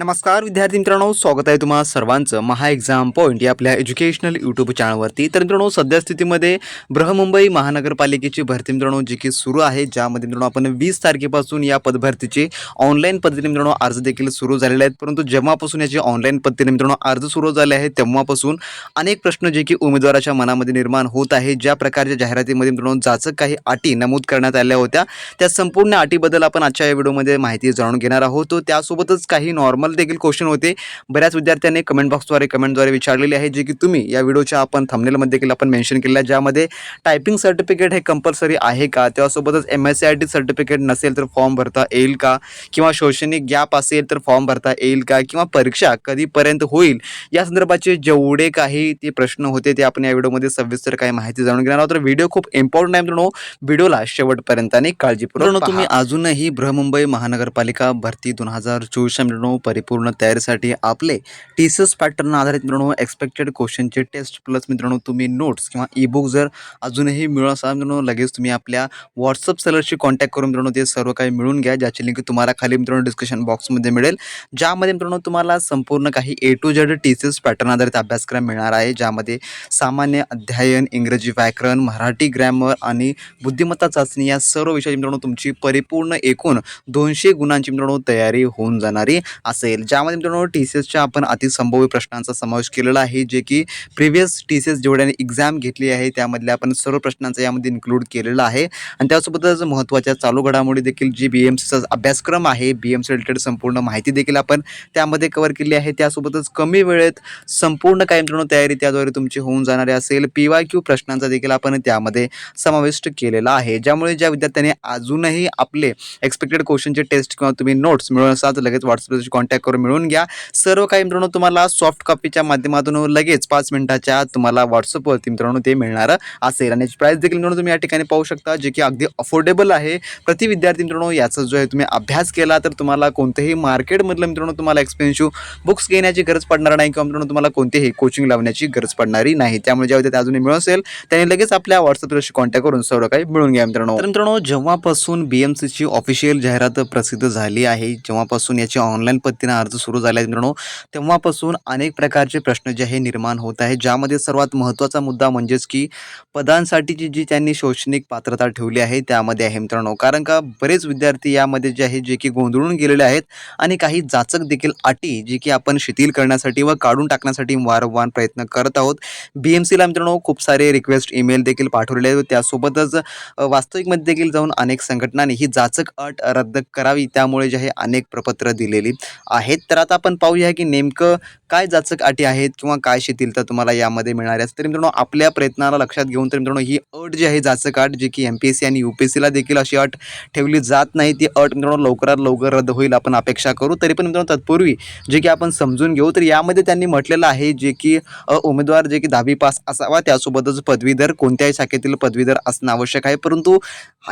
नमस्कार विद्यार्थी मित्रांनो स्वागत आहे तुम्हा सर्वांचं महा एक्झाम पॉईंट या आपल्या एज्युकेशनल यूट्यूब चॅनलवरती तर मित्रांनो सद्यस्थितीमध्ये बृहमुंबई महानगरपालिकेची भरती मित्रांनो जी की सुरू आहे ज्यामध्ये मित्रांनो आपण वीस तारखेपासून या पदभरतीचे ऑनलाईन पद्धतीने मित्रांनो अर्ज देखील सुरू झालेले आहेत. परंतु जेव्हापासून याचे ऑनलाईन पद्धतीने मित्रांनो अर्ज सुरू झाले आहेत तेव्हापासून अनेक प्रश्न जे की उमेदवाराच्या मनामध्ये निर्माण होत आहे. ज्या प्रकारच्या जाहिरातीमध्ये मित्रांनो जाचक काही अटी नमूद करण्यात आल्या होत्या त्या संपूर्ण अटीबद्दल आपण आजच्या या व्हिडिओमध्ये माहिती जाणून घेणार आहोत. त्यासोबतच काही नॉर्मल देखील क्वेश्चन होते. बऱ्याच विद्यार्थ्यांनी कमेंट बॉक्सद्वारे कमेंटद्वारे विचारलेले आहे जे की तुम्ही या व्हिडिओच्या आपण थंबनेलमध्ये देखील आपण मेन्शन केलं आहे ज्यामध्ये टायपिंग सर्टिफिकेट हे कंपल्सरी आहे का? त्यासोबतच M S C I T certificate नसेल तर फॉर्म भरता येईल का? किंवा शैक्षणिक गॅप असेल तर फॉर्म भरता येईल का? किंवा परीक्षा कधीपर्यंत होईल? या संदर्भाचे जेवढे काही ते प्रश्न होते ते आपण या व्हिडिओमध्ये सविस्तर काही माहिती जाणून घेणार आहोत. तर व्हिडिओ खूप इम्पॉर्टंट आहे मित्रांनो. व्हिडिओला शेवटपर्यंत आणि काळजीपूर्वक तुम्ही अजूनही बृहमुंबई महानगरपालिका भरती दोन हजार चोवीसच्या मित्रांनो परिपूर्ण तयारीसाठी आपले टी सी एस पॅटर्न आधारित मित्रांनो एक्सपेक्टेड क्वेश्चनचे टेस्ट प्लस मित्रांनो तुम्ही नोट्स किंवा ई बुक जर अजूनही मिळू असाल मित्रांनो लगेच तुम्ही आपल्या व्हॉट्सअप सेलरशी कॉन्टॅक्ट करून मित्रांनो ते सर्व काही मिळून घ्या ज्याची लिंक तुम्हाला खाली मित्रांनो डिस्कशन बॉक्समध्ये मिळेल. ज्यामध्ये मित्रांनो तुम्हाला संपूर्ण काही A to Z T C S pattern आधारित अभ्यासक्रम मिळणार आहे ज्यामध्ये सामान्य अध्ययन इंग्रजी व्याकरण मराठी ग्रॅमर आणि बुद्धिमत्ता चाचणी या सर्व विषयाची मित्रांनो तुमची परिपूर्ण एकूण दोनशे गुणांची मित्रांनो तयारी होऊन जाणारी. असं असेल. ज्यामध्ये मित्रांनो टी सी एसच्या आपण अतिसंभव्य प्रश्नांचा समावेश केलेला आहे जे की प्रिव्हियस टी सी एस जेवढ्याने एक्झाम घेतली आहे त्यामधल्या आपण सर्व प्रश्नांचा यामध्ये इन्क्लूड केलेला आहे. आणि त्यासोबतच महत्त्वाच्या चालू घडामोडी देखील जी बी एम सीचा अभ्यासक्रम आहे बी एम सी रिलेटेड संपूर्ण माहिती देखील आपण त्यामध्ये कव्हर केली आहे. त्यासोबतच कमी वेळेत संपूर्ण काय मित्रांनो तयारी त्याद्वारे तुमची होऊन जाणारी असेल. पी वाय क्यू प्रश्नांचा देखील आपण त्यामध्ये समाविष्ट केलेला आहे. ज्यामुळे ज्या विद्यार्थ्यांनी अजूनही आपले एक्सपेक्टेड क्वेश्चनचे टेस्ट किंवा तुम्ही नोट्स मिळवण्यासाठी लगेच व्हॉट्सअपशी कॉन्टॅक्ट करून मिळवून घ्या. सर्व काही मित्रांनो तुम्हाला सॉफ्ट कॉपीच्या माध्यमातून लगेच पाच मिनिटाच्या तुम्हाला व्हॉट्सअपवरती मित्रांनो ते मिळणार असेल. आणि याची प्राईस देखील मित्रांनो तुम्ही या ठिकाणी पाहू शकता जे की अगदी अफोर्डेबल आहे. प्रति विद्यार्थी मित्रांनो याचा जो आहे तुम्ही अभ्यास केला तर तुम्हाला कोणत्याही मार्केटमधलं मित्रांनो तुम्हाला एक्सपेन्सिव्ह बुक्स घेण्याची गरज पडणार नाही किंवा मित्रांनो तुम्हाला कोणतेही कोचिंग लावण्याची गरज पडणारी नाही. त्यामुळे ज्या विद्यार्थी अजूनही मिळत असेल त्यांनी लगेच आपल्या व्हॉट्सअपशी कॉन्टॅक्ट करून सर्व काही मिळून घ्या मित्रांनो. तर मित्रांनो जेव्हापासून बी एम सीची ऑफिशियल जाहिरात प्रसिद्ध झाली आहे जेव्हापासून याची ऑनलाईन पद्धतीने अर्ज सुरू झाला आहे मित्रांनो. तेव्हापासून अनेक प्रकारचे प्रश्न जे आहे निर्माण होत आहे ज्यामध्ये सर्वात महत्त्वाचा मुद्दा म्हणजेच की पदांसाठीची जी त्यांनी शैक्षणिक पात्रता ठेवली आहे त्यामध्ये आहे मित्रांनो. कारण का बरेच विद्यार्थी यामध्ये जे आहे जे की गोंधळून गेलेले आहेत आणि काही जाचक देखील अटी जी की आपण शिथिल करण्यासाठी व काढून टाकण्यासाठी वारंवार प्रयत्न करत आहोत. बी एम सीला मित्रांनो खूप सारे रिक्वेस्ट ईमेल देखील पाठवलेले आहेत. त्यासोबतच वास्तविकमध्ये देखील जाऊन अनेक संघटनांनी ही जाचक अट रद्द करावी. त्यामुळे जे आहे अनेक प्रपत्र दिलेली आहेत. तर आता आपण पाहूया की नेमकं काय जाचक अटी आहेत किंवा काय शिथिलता तुम्हाला यामध्ये मिळणार आहे. तरी मित्रांनो आपल्या प्रयत्नाला लक्षात घेऊन तर मित्रांनो ही अट जी आहे जाचक अट जी की एम पी एस सी आणि यू पी एस सीला देखील अशी अट ठेवली जात नाही. ती अट मित्रांनो लवकरात लवकर रद्द होईल आपण अपेक्षा करू. तरी पण मित्रांनो तत्पूर्वी जे की आपण समजून घेऊ तर यामध्ये त्यांनी म्हटलेलं आहे जे की उमेदवार जे की दहावी पास असावा त्यासोबतच पदवीधर कोणत्याही शाखेतील पदवीधर असणं आवश्यक आहे. परंतु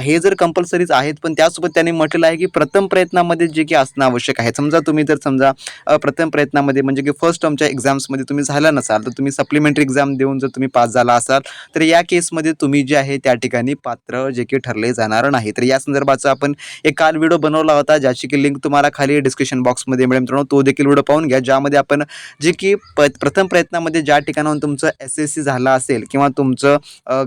हे जर कंपल्सरीच आहेत पण त्यासोबत त्यांनी म्हटलेलं आहे की प्रथम प्रयत्नामध्ये जे की असणं आवश्यक आहे. समजा तुम्ही जर समजा प्रथम प्रयत्नामध्ये म्हणजे की फर्स्ट टर्मच्या एक्झाम्समध्ये तुम्ही झाला नसाल तर तुम्ही सप्लिमेंटरी एक्झाम देऊन जर तुम्ही पास झाला असाल तर या केसमध्ये तुम्ही जे आहे त्या ठिकाणी पात्र जे की ठरले जाणार नाही. तर या संदर्भाचा आपण एक काल व्हिडिओ बनवला होता ज्याची की लिंक तुम्हाला खाली डिस्क्रिप्शन बॉक्समध्ये मिळेल. मित्रांनो तो देखील व्हिडिओ पाहून घ्या ज्यामध्ये आपण जे की प प्रथम प्रयत्नामध्ये ज्या ठिकाणाहून तुमचं एस एस सी झालं असेल किंवा तुमचं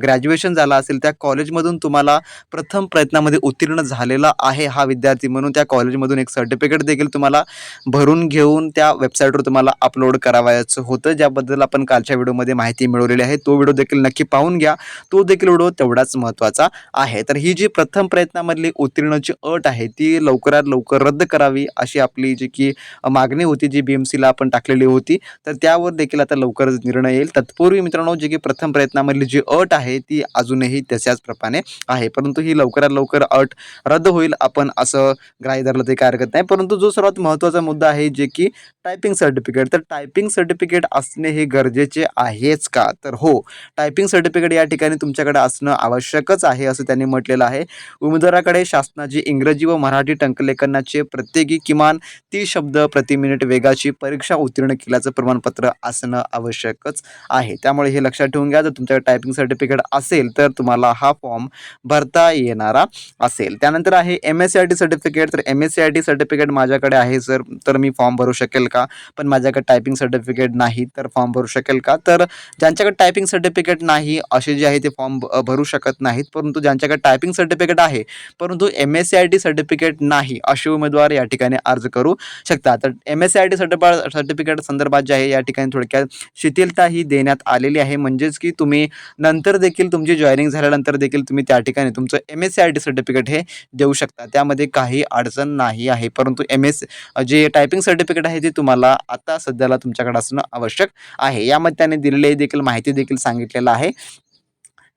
ग्रॅज्युएशन झालं असेल त्या कॉलेजमधून तुम्हाला प्रथम प्रयत्नामध्ये उत्तीर्ण झालेला आहे हा विद्यार्थी. म्हणून त्या कॉलेजमधून एक सर्टिफिकेट देखील तुम्हाला भरून घेऊन त्या वेबसाईटवर तुम्हाला अपलोड करावायचं होतं. ज्याबद्दल आपण कालच्या व्हिडिओमध्ये माहिती मिळवलेली आहे. तो व्हिडिओ देखील नक्की पाहून घ्या. तो देखील व्हिडिओ तेवढाच महत्त्वाचा आहे. तर ही जी प्रथम प्रयत्नामधली उत्तीर्णाची अट आहे ती लवकरात लवकर रद्द करावी अशी आपली जी की मागणी होती जी बी एम सीला आपण टाकलेली होती. तर त्यावर देखील आता लवकरच निर्णय येईल. तत्पूर्वी मित्रांनो जी की प्रथम प्रयत्नामधली जी अट आहे ती अजूनही तशाच प्रमाणे आहे. परंतु ही लवकरात लवकर अट रद्द होईल आपण असं ग्राह्य धरलं ते काय हरकत नाही. परंतु जो सर्वात महत्त्वाचा मुद्दा आहे जे की टायपिंग सर्टिफिकेट तर टायपिंग सर्टिफिकेट असणे हे गरजेचे आहेच का? तर हो टायपिंग सर्टिफिकेट या ठिकाणी तुमच्याकडे असणं आवश्यकच आहे असं त्यांनी म्हटलेलं आहे. उमेदवाराकडे शासनाची इंग्रजी व मराठी टंकलेखनाचे प्रत्येकी किमान तीस शब्द प्रति मिनिट वेगाची परीक्षा उत्तीर्ण केल्याचं प्रमाणपत्र असणं आवश्यकच आहे. त्यामुळे हे लक्षात ठेवून घ्या जर तुमच्याकडे टायपिंग सर्टिफिकेट असेल तर तुम्हाला हा फॉर्म भरता येणारा असेल. त्यानंतर आहे M S C I T certificate तर M S C I T certificate माझ्याकडे आहे सर तर मी फॉर्म भरू शकेल का? पण माझ्याकडे टायपिंग सर्टिफिकेट नाही तर फॉर्म भरू शकेल का? तर ज्यांच्याकडे टायपिंग सर्टिफिकेट नाही असे जे आहे ते फॉर्म भरू शकत नाहीत. परंतु ज्यांच्याकडे टायपिंग सर्टिफिकेट आहे परंतु M S C I T certificate नाही असे उमेदवार या ठिकाणी अर्ज करू शकतात. तर M S C I T सर्टिफा certificate संदर्भात जे आहे या ठिकाणी थोडक्यात शिथिलता ही देण्यात आलेली आहे. म्हणजेच की तुम्ही नंतर देखील तुमची जॉईनिंग झाल्यानंतर देखील तुम्ही त्या ठिकाणी तुमचं M S C I T certificate हे देऊ शकता. त्यामध्ये काही अडचण नाही आहे. परंतु एम एस जे टायपिंग सर्टिफिकेट आहे ते तुम्हाला आता सध्याला तुमच्याकडे असणं आवश्यक आहे. यामध्ये त्याने दिलेली देखील माहिती देखील सांगितलेलं आहे.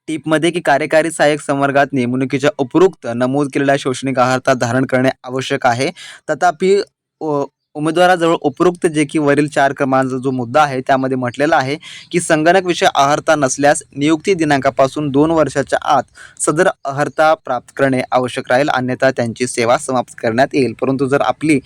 टीपमध्ये की कार्यकारी सहाय्यक संवर्गात नेमणुकीच्या उपरोक्त नमूद केलेल्या शैक्षणिक आहारता धारण करणे आवश्यक आहे. तथापि उमेदवाराजवळ उपरोक्त जे की वरील चार क्रमांचा जो मुद्दा आहे त्यामध्ये म्हटलेला आहे की संगणक विषय आहारता नसल्यास नियुक्ती दिनांकापासून दोन वर्षाच्या आत सदर अहर्ता प्राप्त करणे आवश्यक राहील अन्यथा त्यांची सेवा समाप्त करण्यात येईल. परंतु जर आपली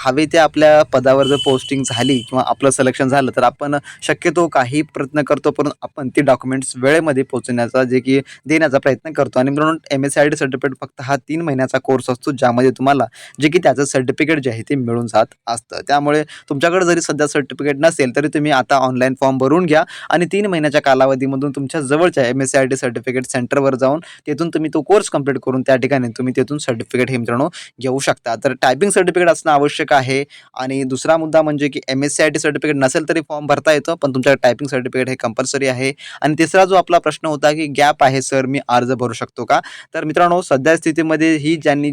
हवे त्या आपल्या पदावर जर पोस्टिंग झाली किंवा आपलं सिलेक्शन झालं तर आपण शक्यतो काही प्रयत्न करतो परंतु आपण ते डॉक्युमेंट्स वेळेमध्ये पोहोचण्याचा जे की देण्याचा प्रयत्न करतो. आणि म्हणून M S I D certificate फक्त हा तीन महिन्याचा कोर्स असतो ज्यामध्ये तुम्हाला जे की त्याचं सर्टिफिकेट जे आहे ते मिळून जात असतं. त्यामुळे तुमच्याकडे जरी सध्या सर्टिफिकेट नसेल तरी तुम्ही आता ऑनलाईन फॉर्म भरून घ्या आणि तीन महिन्याच्या कालावधीमधून तुमच्या जवळच्या M S C I T certificate सेंटरवर जाऊन तेथून तुम्ही तो कोर्स कंप्लीट करून त्या ठिकाणी तुम्ही तेथून सर्टिफिकेट हे मित्रांनो घेऊ शकता. तर टायपिंग सर्टिफिकेट असणं आवश्यक आहे. आणि दुसरा मुद्दा म्हणजे की M S C I T certificate नसेल तरी फॉर्म भरता येतं पण तुमच्याकडे टायपिंग सर्टिफिकेट हे कंपल्सरी आहे. आणि तिसरा जो आपला प्रश्न होता की गॅप आहे सर मी अर्ज भरू शकतो का? तर मित्रांनो सध्या स्थितीमध्ये ही ज्यांनी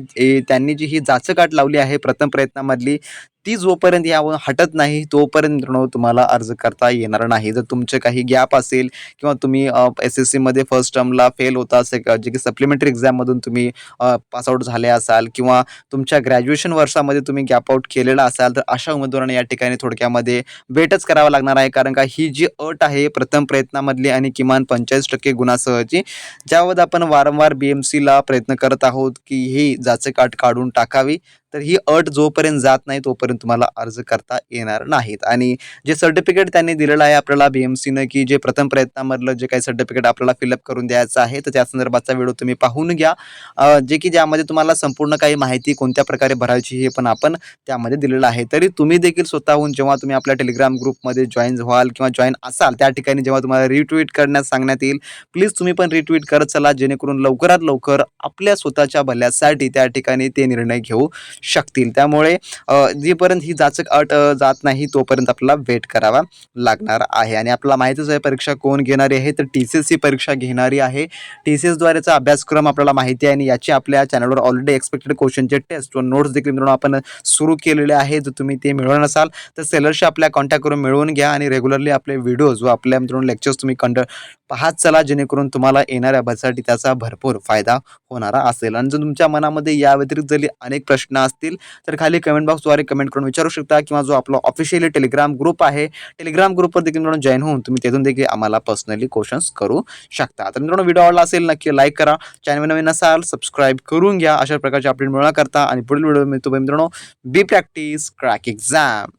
त्यांनी जी ही जाचकाट लावली आहे प्रथम प्रयत्नामधली ती जोपर्यंत यावरून हटत नाही तोपर्यंत मित्रांनो तुम्हाला अर्ज करता येणार नाही. जर तुमचे काही गॅप असेल किंवा तुम्ही एस एस सीमध्ये फर्स्ट टर्मला फेल होता असेल जे की सप्लिमेंटरी एक्झाममधून तुम्ही पासआउट झाले असाल किंवा तुमच्या ग्रॅज्युएशन वर्षामध्ये तुम्ही गॅप आउट केलेला असाल तर अशा उमेदवारांना या ठिकाणी थोडक्यामध्ये वेटच करावा लागणार आहे. कारण का ही जी अट आहे प्रथम प्रयत्नामधली आणि किमान पंचेचाळीस टक्के गुणासहची ज्यावर आपण वारंवार बी एम सीला प्रयत्न करत आहोत की ही जाचकाट काढून टाकावी. तर ही अट जोपर्यंत जात नाही तोपर्यंत तुम्हाला अर्ज करता येणार नाहीत. आणि जे सर्टिफिकेट त्यांनी दिलेलं आहे आपल्याला बी एम सीनं की जे प्रथम प्रयत्नामधलं जे काही सर्टिफिकेट आपल्याला फिलअप करून द्यायचं आहे तर त्या संदर्भाचा व्हिडिओ तुम्ही पाहून घ्या. जे की ज्यामध्ये तुम्हाला संपूर्ण काही माहिती कोणत्या प्रकारे भरायची हे पण आपण त्यामध्ये दिलेलं आहे. तरी तुम्ही देखील स्वतःहून जेव्हा तुम्ही आपल्या टेलिग्राम ग्रुपमध्ये जॉईन व्हाल किंवा जॉईन असाल त्या ठिकाणी जेव्हा तुम्हाला रिट्विट करण्यास सांगण्यात येईल प्लीज तुम्ही पण रिट्विट करत चला जेणेकरून लवकरात लवकर आपल्या स्वतःच्या भल्यासाठी त्या ठिकाणी ते निर्णय घेऊ शकतील. त्यामुळे जीपर्यंत ही जाचक अट जात नाही तोपर्यंत आपल्याला वेट करावा लागणार आहे. आणि आपल्याला माहितीच आहे परीक्षा कोण घेणारी आहे? तर टी सी एस सी परीक्षा घेणारी आहे. टी सी एसद्वारेचा अभ्यासक्रम आपल्याला माहिती आहे आणि याची आपल्या चॅनलवर ऑलरेडी एक्सपेक्टेड क्वेश्चनचे टेस्ट व नोट्स देखील मिळून आपण सुरू केलेले आहे. जर तुम्ही ते मिळवत नसाल तर सेलरशी आपल्या कॉन्टॅक्ट करून मिळवून घ्या आणि रेग्युलरली आपले व्हिडिओज व आपल्या मित्रांनो लेक्चर्स तुम्ही कंड पाहत चला जेणेकरून तुम्हाला येणाऱ्या भरसाठी त्याचा भरपूर फायदा होणारा असेल. आणि जर तुमच्या मनामध्ये या व्यतिरिक्त जरी अनेक प्रश्न असतील तर खाली कमेंट बॉक्सद्वारे कमेंट करून विचारू शकता किंवा जो आपला ऑफिशियली टेलिग्राम ग्रुप आहे टेलिग्राम ग्रुपवर देखील मित्रांनो जॉईन होऊन तुम्ही तिथून देखील आम्हाला पर्सनली क्वेश्चन्स करू शकता. तर मित्रांनो व्हिडिओ आवडला असेल नक्की लाईक करा. चॅनल नवीन असाल सबस्क्राईब करून घ्या. अशा प्रकारचे अपडेट मिळवण्याकरता आणि पुढील व्हिडिओ मिळतो मित्रांनो. बी प्रॅक्टिस क्रॅक एक्झाम